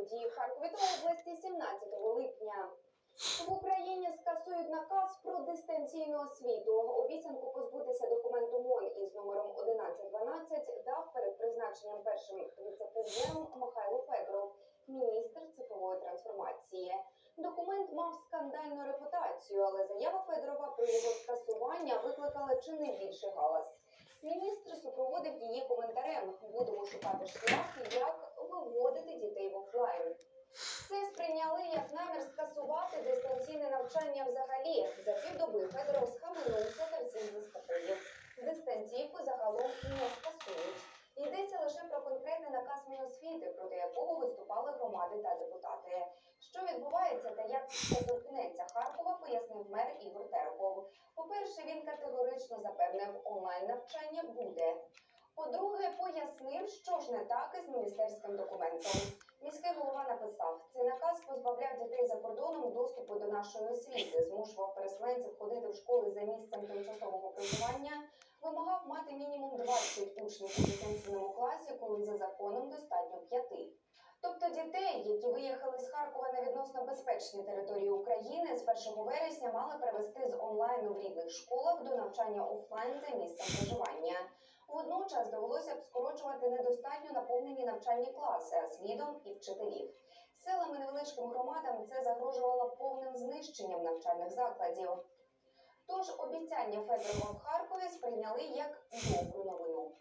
події Харкові та області 17 липня. В Україні скасують наказ про дистанційну освіту. Обіцянку позбутися документу МОН із номером 1112 дав перед призначенням першим віце-прем'єром Михайло Федоров, міністр цифрової трансформації. Документ мав скандальну репутацію, але заява Федорова про його скасування викликала чи не більший галас. Міністр супроводив її коментарем. Будемо шукати шлях, як виводити дітей в офлайн. Це сприйняли як намір скасувати дистанційне навчання взагалі. За півдоби Федоров схаменувся та всім заспокоїв. Дистанційку загалом не скасують. Йдеться лише про конкретний наказ Міносвіти, проти якого виступали громади та депутати. Що відбувається та як це торкнеться Харкова, пояснив мер Ігор Терехов. По-перше, він категорично запевнив, онлайн навчання буде. По-друге, пояснив, що ж не так із міністерським документом. Міський голова написав, цей наказ позбавляв дітей за кордоном доступу до нашої освіти, змушував переселенців ходити в школи за місцем тимчасового проживання, вимагав мати мінімум 20 учнів у дистанційному класі, коли за законом достатньо п'яти. Тобто дітей, які виїхали з Харкова на відносно безпечні території України, з 1 вересня мали перевести з онлайну в рідних школах до навчання офлайн за місцем проживання. Водночас довелося б скорочувати недостатньо наповнені навчальні класи, а слідом і вчителів. Селам і невеличким громадам це загрожувало повним знищенням навчальних закладів. Тож обіцяння Федорова в Харкові сприйняли як добру новину.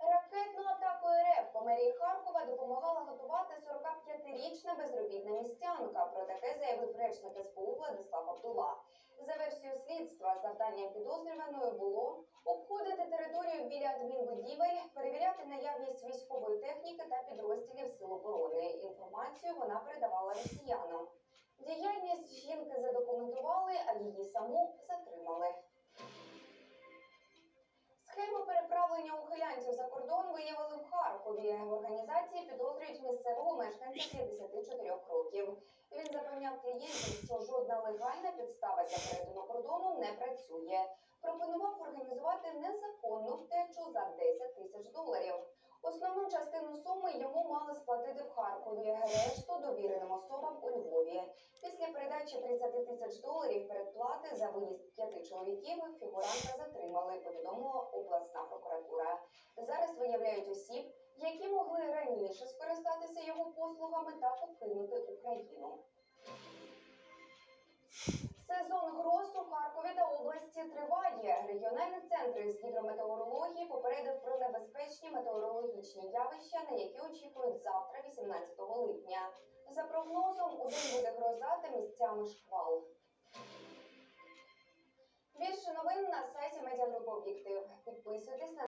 Ракетну атаку РФ по мерії Харкова допомагала готувати 45-річна безробітна містянка. Про таке заявив речник СБУ Владислав Абдула. За версією слідства, завданням підозрюваної було обходити територію біля адмінбудівель, перевіряти наявність військової техніки та підрозділів сил оборони. Інформацію вона передавала росіянам. Діяльність жінки задокументували, а її саму затримали. Переправлення ухилянців за кордон виявили в Харкові. В організації підозрюють місцевого мешканця 54 років. Він запевняв клієнтів, що жодна легальна підстава для перетину кордону не працює. Пропонував організувати незаконну втечу за 10 тисяч доларів. Основну частину суми йому мали сплатити в Харкові, решту довіреним особам у Львові. Після передачі 30 тисяч доларів передплати за виїзд п'яти чоловіків фігуранта затримали, повідомила обласна. Зараз виявляють осіб, які могли раніше скористатися його послугами та покинути Україну. Сезон гроз у Харкові та області триває. Регіональний центр з гідрометеорології попередив про небезпечні метеорологічні явища, на які очікують завтра, 18 липня. За прогнозом, у день буде гроза та місцями шквал. Більше новин на сайті медіагрупи Об'єктив. Підписуйтесь на